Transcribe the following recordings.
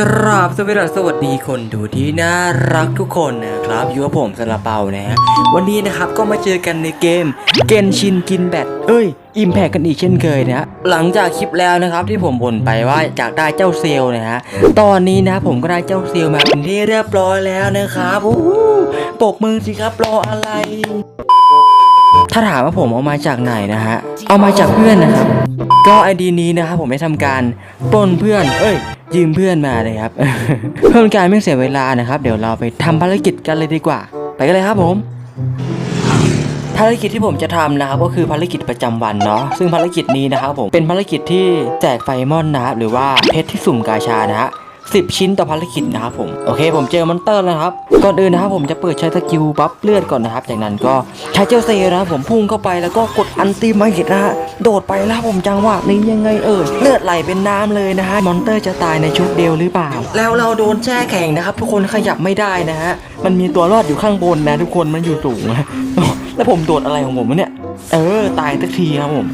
กราบสวัสดีสวัสดีคนดูที่น่ารักทุกคนนะครับอยู่กับผมสลาเปานะฮะวันนี้นะครับก็มาเจอกันในเกมเกนชินกินแบตเอ้ยอิมแพกกันอีกเช่นเคยนะฮะหลังจากคลิปแล้วนะครับที่ผมบ่นไปว่าอยากได้เจ้าเซลล์นะฮะตอนนี้นะผมก็ได้เจ้าเซลล์มาเป็นที่เรียบร้อยแล้วนะครับโอ้โหปรบมือสิครับรออะไร ถ้าถามว่าผมเอามาจากไหนนะฮะ เอามาจากเพื่อนนะครับ ก็ไอดีนี้นะครับผมได้ทำการปล้นเพื่อน เอ้ย ยืมเพื่อนมาเลยครับ เพื่อนการไม่เสียเวลานะครับ เดี๋ยวเราไปทำภารกิจกันเลยดีกว่า ไปกันเลยครับผม ภารกิจที่ผมจะทำนะครับก็คือภารกิจประจำวันเนาะ ซึ่งภารกิจนี้นะครับผมเป็นภารกิจที่แจกไฟมอนนะครับหรือว่าเพชรที่สุ่มกาชานะฮะ สิบชิ้นต่อภารกิจนะครับผมโอเค ผมเจอมอนเตอร์แล้วครับก่อนอื่นนะครับผมจะเปิดใช้สกิลบัฟเลือดก่อนนะครับ จากนั้นก็ใช้เจลเซนะครับผมพุ่งเข้าไปแล้วก็กดอันติมาเห็นนะฮะโดดไปแล้วผมจังหวะนี้ยังไงเอ่ยเลือดไหลเป็นน้ำเลยนะฮะมอนเตอร์จะตายในชุดเดียวหรือเปล่า แล้วเราโดนแช่แข็งนะครับทุกคนขยับไม่ได้นะฮะมันมีตัวรอดอยู่ข้างบนนะทุกคนมันอยู่สูงนะแล้วผมโดดอะไรของผมเนี่ย เออ ตายสักทีครับผม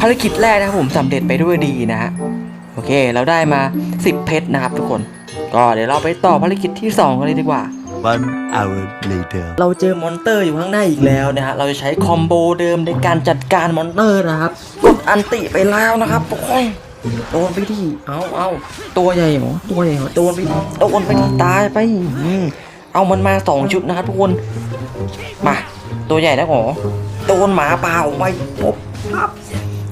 ภารกิจแรกนะครับผมสำเร็จไปด้วยดีนะฮะ อเคเราได้มา 10 เพชรนะครับทุกคน ก็เดี๋ยวเราไปต่อภารกิจที่ 2 กันเลยดีกว่า One hour later. เราเจอมอนเตอร์อยู่ข้างหน้าอีกแล้วนะฮะ เราจะใช้คอมโบเดิมในการจัดการมอนเตอร์นะครับ กดอันติไปแล้วนะครับทุกคนโดนไปดิเอาเอาตัวใหญ่เหรอตัวใหญ่เหรอโดนไปดิโดนไปดิตายไปอืมเอามันมาสองชุดนะครับทุกคน มาตัวใหญ่แล้วเหรอโดนหมาป่าออกไปปุ๊บปั๊บ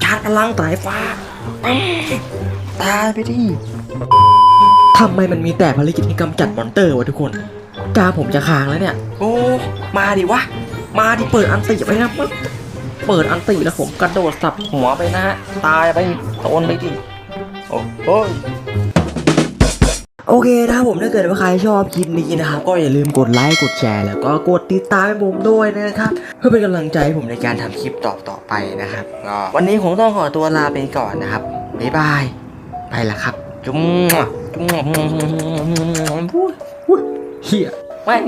ชาร์จพลังสายฟ้าปั๊บ ตายไปดิทำไมมันมีแต่ภารกิจที่กำจัดมอนเตอร์วะทุกคนกาผมจะค้างแล้วเนี่ย โอ้ มาดิวะ มาดิเปิดอันติไปนะปึ๊บเปิดอันติแล้วผมกระโดดสับหัวไปนะฮะตายไปโดนไปดิโอ้โหโอเคนะครับผมถ้าเกิดว่าใครชอบคลิปนี้นะครับ ก็อย่าลืมกดไลค์กดแชร์แล้วก็กดติดตามให้ผมด้วยนะครับเพื่อเป็นกำลังใจให้ผมในการทำคลิปต่อต่อๆไปนะครับก็วันนี้ผมต้องขอตัวลาไปก่อนนะครับบ๊ายบาย ไปละครับจุ๊มจุ๊มจุ๊มพูดเฮียแม่ง